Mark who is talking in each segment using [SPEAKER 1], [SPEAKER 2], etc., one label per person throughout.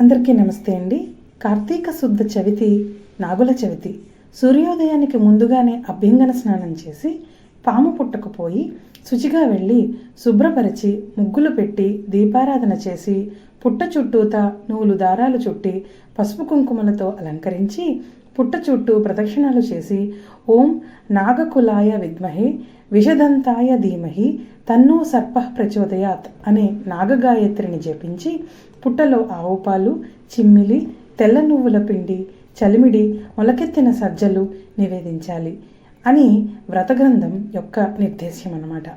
[SPEAKER 1] అందరికీ నమస్తే అండి. కార్తీక శుద్ధ చవితి నాగుల చవితి సూర్యోదయానికి ముందుగానే అభ్యంగన స్నానం చేసి పాము పుట్టకపోయి శుచిగా వెళ్ళి శుభ్రపరిచి ముగ్గులు పెట్టి దీపారాధన చేసి పుట్ట చుట్టూత నూలు దారాలు చుట్టి పసుపు కుంకుమలతో అలంకరించి పుట్ట చుట్టూ ప్రదక్షిణాలు చేసి ఓం నాగకులాయ విద్మహే విషదంతాయ ధీమహి తన్నో సర్ప ప్రచోదయాత్ అనే నాగగాయత్రిని జపించి పుట్టలో ఆవుపాలు చిమ్మిలి తెల్ల నువ్వుల పిండి చలిమిడి మొలకెత్తిన సజ్జలు నివేదించాలి. అని వ్రతగ్రంథం యొక్క నిర్దేశం అన్నమాట.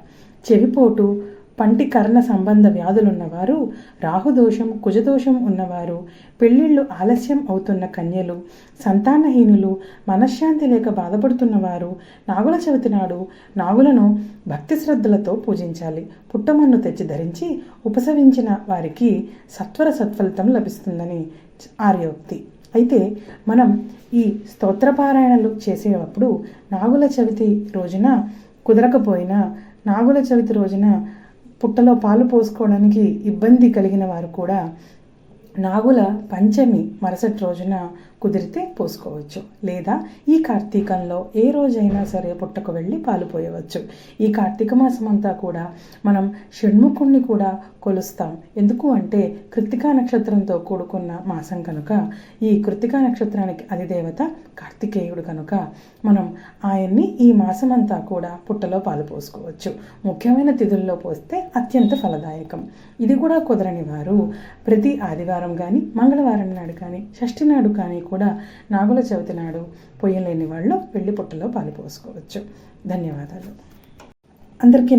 [SPEAKER 1] చెవిపోటు పంటి కర్ణ సంబంధ వ్యాధులున్నవారు రాహుదోషం కుజదోషం ఉన్నవారు పెళ్ళిళ్ళు ఆలస్యం అవుతున్న కన్యలు సంతానహీనులు మనశ్శాంతి లేక బాధపడుతున్నవారు నాగుల చవితి నాడు నాగులను భక్తి శ్రద్ధలతో పూజించాలి. పుట్టమన్ను తెచ్చి ధరించి ఉపసవించిన వారికి సత్వర సత్ఫలితం లభిస్తుందని ఆర్యోక్తి అయితే మనం ఈ స్తోత్రపారాయణలు చేసేటప్పుడు నాగుల చవితి రోజున కుదరకపోయినా నాగుల చవితి రోజున పుట్టలో పాలు పోసుకోవడానికి ఇబ్బంది కలిగిన వారు కూడా నాగుల పంచమి మరుసటి రోజున కుదిరితే పోసుకోవచ్చు. లేదా ఈ కార్తీకంలో ఏ రోజైనా సరే పుట్టకు వెళ్ళి పాలు పోయవచ్చు. ఈ కార్తీక మాసం అంతా కూడా మనం షణ్ముఖుణ్ణి కూడా కొలుస్తాం. ఎందుకు అంటే కృత్తికా నక్షత్రంతో కూడుకున్న మాసం కనుక ఈ కృత్తికా నక్షత్రానికి అధిదేవత కార్తికేయుడు కనుక మనం ఆయన్ని ఈ మాసం అంతా కూడా పుట్టలో పాలు పోసుకోవచ్చు. ముఖ్యమైన తిథుల్లో పోస్తే అత్యంత ఫలదాయకం. ఇది కూడా కుదరని వారు ప్రతి ఆదివారం కానీ మంగళవారం నాడు కానీ షష్ఠి నాడు కానీ కూడా నాగుల చవితి నాడు పొయ్యలేని వాళ్ళు పెళ్ళి పుట్టలో పాలు పోసుకోవచ్చు. ధన్యవాదాలు. అందరికీ